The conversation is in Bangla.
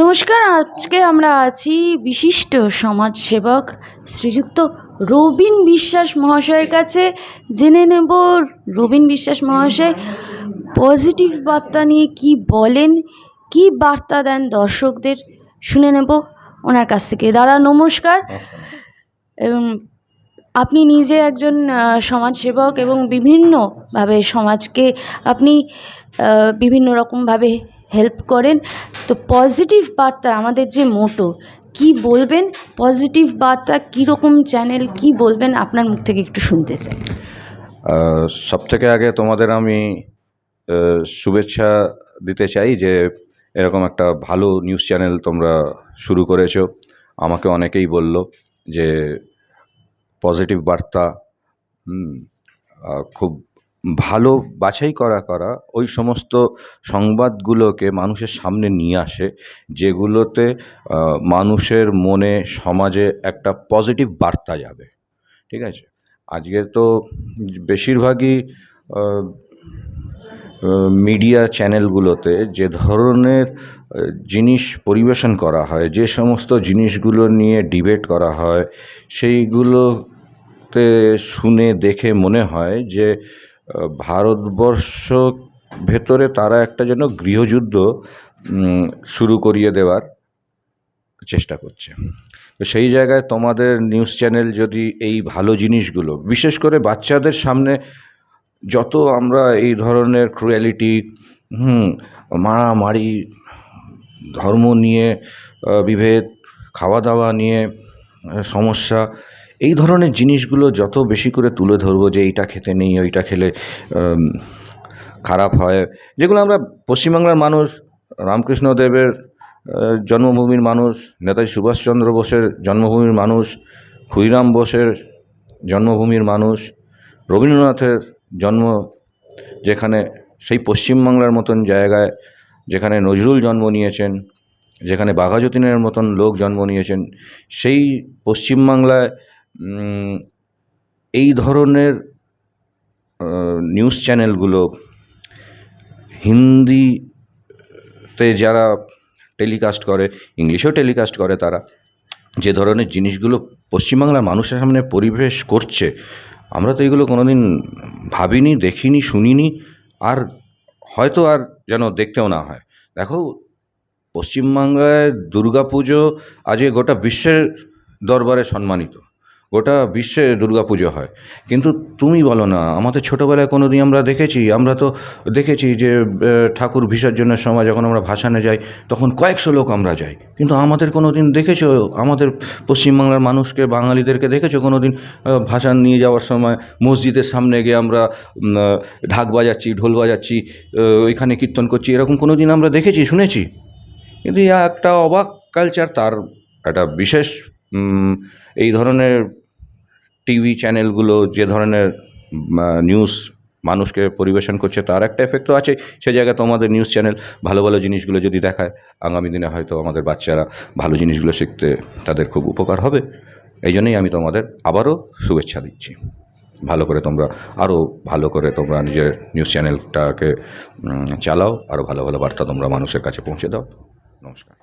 নমস্কার, আজকে আমরা আছি বিশিষ্ট সমাজসেবক শ্রীযুক্ত রবিন বিশ্বাস মহাশয়ের কাছে। জেনে নেব রবিন বিশ্বাস মহাশয় পজিটিভ বার্তা নিয়ে কি বলেন, কি বার্তা দেন দর্শকদের, শুনে নেব ওনার কাছ থেকে। দাদা, নমস্কার। এবং আপনি নিজে একজন সমাজসেবক এবং বিভিন্নভাবে সমাজকে আপনি বিভিন্ন রকমভাবে হেল্প করেন। তো পজিটিভ বার্তা আমাদের যে মোটো কি বলবেন? পজিটিভ বার্তা কীরকম চ্যানেল কি বলবেন? আপনার মুখ থেকে একটু শুনতে চাই। সব থেকে আগে তোমাদের আমি শুভেচ্ছা দিতে চাই যে, এরকম একটা ভালো নিউজ চ্যানেল তোমরা শুরু করেছ। আমাকে অনেকেই বলল যে পজিটিভ বার্তা খুব ভালো বাছাই করা করা ওই সমস্ত সংবাদগুলোকে মানুষের সামনে নিয়ে আসে, যেগুলোতে মানুষের মনে সমাজে একটা পজিটিভ বার্তা যাবে। ঠিক আছে? আজকে তো বেশিরভাগই মিডিয়া চ্যানেলগুলোতে যে ধরনের জিনিস পরিবেশন করা হয়, যে সমস্ত জিনিসগুলো নিয়ে ডিবেট করা হয়, সেইগুলোতে শুনে দেখে মনে হয় যে ভারতবর্ষ ভেতরে তারা একটা যেন গৃহযুদ্ধ শুরু করিয়ে দেওয়ার চেষ্টা করছে। তো সেই জায়গায় তোমাদের নিউজ চ্যানেল যদি এই ভালো জিনিসগুলো, বিশেষ করে বাচ্চাদের সামনে যত আমরা এই ধরনের ক্রুয়ালিটি হুম, মারামারি, ধর্ম নিয়ে বিভেদ, খাওয়া দাওয়া নিয়ে সমস্যা। এই ধরনের জিনিসগুলো যত বেশি করে তুলে ধরবো যে এইটা খেতে নেই ওইটা খেলে খারাপ হয় যেগুলো আমরা পশ্চিমবাংলার মানুষ রামকৃষ্ণদেবের আহ, জন্মভূমির মানুষ নেতাজি সুভাষচন্দ্র বোসের জন্মভূমির মানুষ ক্ষুদিরাম বোসের জন্মভূমির মানুষ রবীন্দ্রনাথের জন্ম যেখানে সেই পশ্চিমবাংলার মতন জায়গায় যেখানে নজরুল জন্ম নিয়েছেন যেখানে বাঘা যতীনের মতন লোক জন্ম নিয়েছেন, সেই পশ্চিমবাংলায় এই ধরনের নিউজ চ্যানেলগুলো হিন্দিতে যারা টেলিকাস্ট করে, ইংলিশেও টেলিকাস্ট করে তারা, যে ধরনের জিনিসগুলো পশ্চিমবাংলার মানুষের সামনে পরিবেশ করছে, আমরা তো এগুলো কোনোদিন ভাবিনি, দেখিনি, শুনিনি, আর হয়তো আর যেন দেখতেও না হয়। দেখো পশ্চিমবাংলায় দুর্গাপুজো আজকে গোটা বিশ্বের দরবারে সম্মানিত। গোটা বিশ্বে দুর্গাপুজো হয়। কিন্তু তুমি বলো না, আমাদের ছোটোবেলায় কোনো দিন আমরা দেখেছি, আমরা তো দেখেছি যে ঠাকুর বিসর্জনের সময় যখন আমরা ভাসানে যাই, তখন কয়েকশো লোক আমরা যাই। কিন্তু আমাদের কোনো দিন দেখেছ, আমাদের পশ্চিমবাংলার মানুষকে, বাঙালিদেরকে দেখেছ কোনো দিন ভাসান নিয়ে যাওয়ার সময়, মসজিদের সামনে গিয়ে আমরা ঢাক বাজাচ্ছি, ঢোল বাজাচ্ছি ওইখানে কীর্তন করছি, এরকম কোনো দিন আমরা দেখেছি, শুনেছি? কিন্তু ইয়া একটা অবাক কালচার তার একটা বিশেষ এই ধরনের টিভি চ্যানেলগুলো যে ধরনের নিউজ মানুষকে পরিবেশন করছে, তার একটা এফেক্ট তো আছে। সে জায়গায় তোমাদের নিউজ চ্যানেল ভালো ভালো জিনিসগুলো যদি দেখায়, আগামী দিনে হয়তো আমাদের বাচ্চারা ভালো জিনিসগুলো শিখতে তাদের খুব উপকার হবে। এই জন্যই আমি তোমাদের আবারও শুভেচ্ছা দিচ্ছি। ভালো করে তোমরা, আরও ভালো করে তোমরা নিজের নিউজ চ্যানেলটাকে চালাও, আরও ভালো ভালো বার্তা তোমরা মানুষের কাছে পৌঁছে দাও। নমস্কার।